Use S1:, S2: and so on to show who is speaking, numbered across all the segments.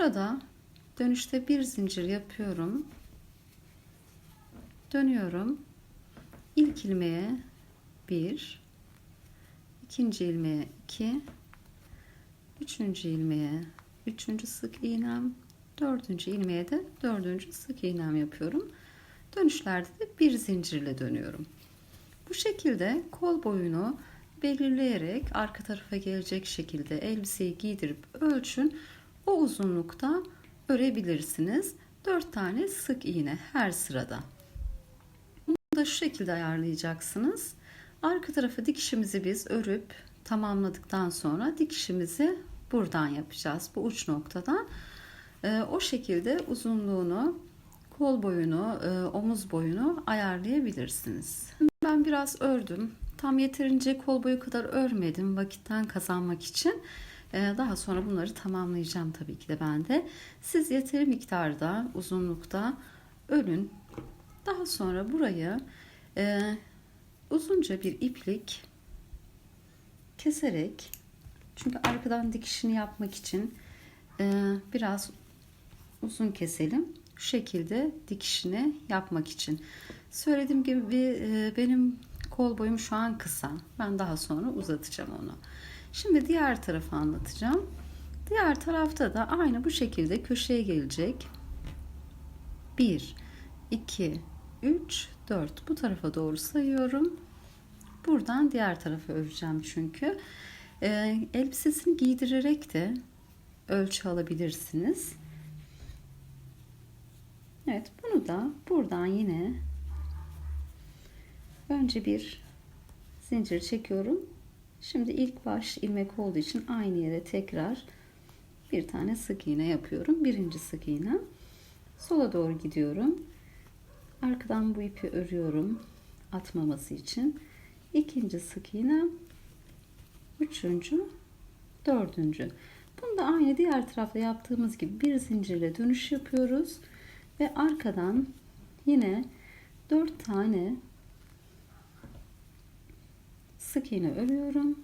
S1: Burada dönüşte bir zincir yapıyorum. Dönüyorum. İlk ilmeğe 1 ikinci ilmeğe 2 üçüncü ilmeğe üçüncü sık iğnem dördüncü ilmeğe de dördüncü sık iğnem yapıyorum. Dönüşlerde de bir zincirle dönüyorum. Bu şekilde kol boyunu belirleyerek arka tarafa gelecek şekilde elbiseyi giydirip ölçün. O uzunlukta örebilirsiniz. 4 tane sık iğne her sırada. Bunu da şu şekilde ayarlayacaksınız. Arka tarafı dikişimizi biz örüp tamamladıktan sonra dikişimizi buradan yapacağız. Bu uç noktadan. Ee, o şekilde uzunluğunu, kol boyunu, e, omuz boyunu ayarlayabilirsiniz. Ben biraz ördüm. Tam yeterince kol boyu kadar örmedim vakitten kazanmak için. Ee, daha sonra bunları tamamlayacağım tabii ki de ben de. Siz yeteri miktarda, uzunlukta örün. Daha sonra burayı e, uzunca bir iplik keserek çünkü arkadan dikişini yapmak için e, biraz uzun keselim. Şu şekilde dikişini yapmak için. Söylediğim gibi e, benim kol boyum şu an kısa. Ben daha sonra uzatacağım onu. Şimdi diğer tarafı anlatacağım. Diğer tarafta da aynı bu şekilde köşeye gelecek. 1 2 3 4 bu tarafa doğru sayıyorum. Buradan diğer tarafa öreceğim çünkü. Ee, elbisesini giydirerek de ölçü alabilirsiniz. Evet bunu da buradan yine önce bir zincir çekiyorum. Şimdi ilk baş ilmek olduğu için aynı yere tekrar bir tane sık iğne yapıyorum. Birinci sık iğne. Sola doğru gidiyorum. Arkadan bu ipi örüyorum atmaması için. İkinci sık iğne. Üçüncü. Dördüncü. Bunu da aynı diğer tarafta yaptığımız gibi bir zincirle dönüş yapıyoruz. Ve arkadan yine dört tane sık iğne örüyorum.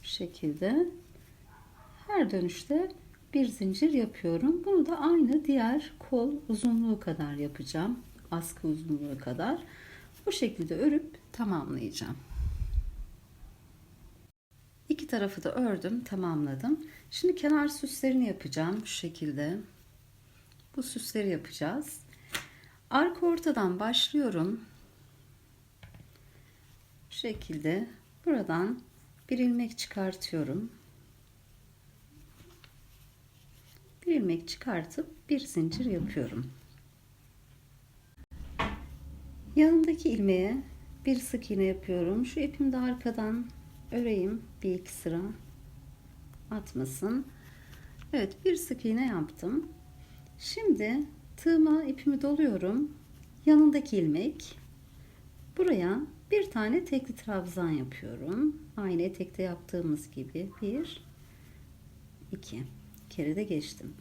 S1: Bu şekilde her dönüşte bir zincir yapıyorum. Bunu da aynı diğer kol uzunluğu kadar yapacağım. Askı uzunluğu kadar. Bu şekilde örüp tamamlayacağım. İki tarafı da ördüm, tamamladım. Şimdi kenar süslerini yapacağım şu şekilde. Bu süsleri yapacağız. Arka ortadan başlıyorum. Şu şekilde buradan bir ilmek çıkartıyorum. Bir ilmek çıkartıp bir zincir yapıyorum. Yanındaki ilmeğe bir sık iğne yapıyorum. Şu ipimi de arkadan öreyim bir iki sıra atmasın. Evet bir sık iğne yaptım. Şimdi tığıma ipimi doluyorum. Yanındaki ilmek buraya bir tane tekli trabzan yapıyorum. Aynı etekte yaptığımız gibi bir iki kere de geçtim.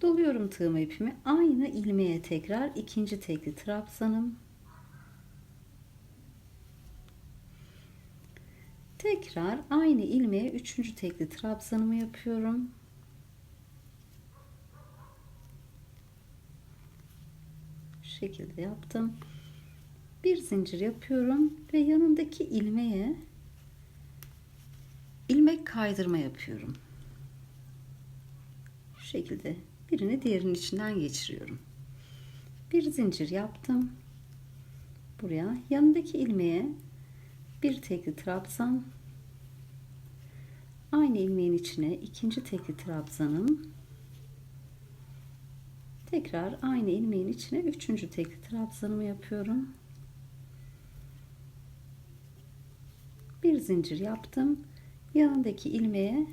S1: Doluyorum tığıma ipimi. Aynı ilmeğe tekrar ikinci tekli trabzanım. Tekrar aynı ilmeğe üçüncü tekli trabzanımı yapıyorum. Şekilde yaptım. Bir zincir yapıyorum ve yanındaki ilmeğe ilmek kaydırma yapıyorum. Şu şekilde birini diğerinin içinden geçiriyorum. Bir zincir yaptım. Buraya yanındaki ilmeğe bir tekli trabzan aynı ilmeğin içine ikinci tekli trabzanım tekrar aynı ilmeğin içine üçüncü tekli trabzanımı yapıyorum bir zincir yaptım yanındaki ilmeğe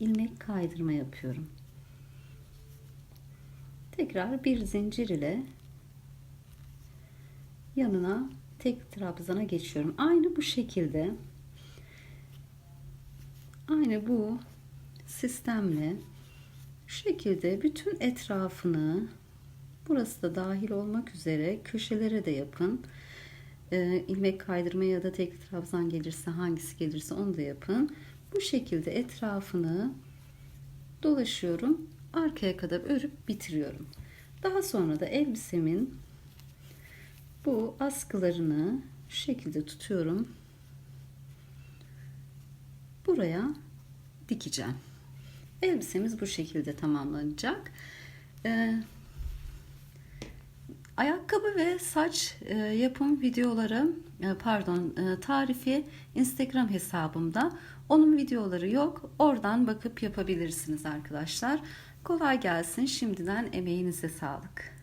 S1: ilmek kaydırma yapıyorum tekrar bir zincir ile yanına tek trabzana geçiyorum. Aynı bu şekilde aynı bu sistemle şu şekilde bütün etrafını burası da dahil olmak üzere köşelere de yapın. Ee, ilmek kaydırma ya da tek trabzan gelirse hangisi gelirse onu da yapın. Bu şekilde etrafını dolaşıyorum. Arkaya kadar örüp bitiriyorum. Daha sonra da elbisemin bu askılarını şu şekilde tutuyorum. Buraya dikeceğim. Elbisemiz bu şekilde tamamlanacak. Ee, ayakkabı ve saç e, yapım videoları e, pardon e, tarifi Instagram hesabımda. Onun videoları yok. Oradan bakıp yapabilirsiniz arkadaşlar. Kolay gelsin. Şimdiden emeğinize sağlık.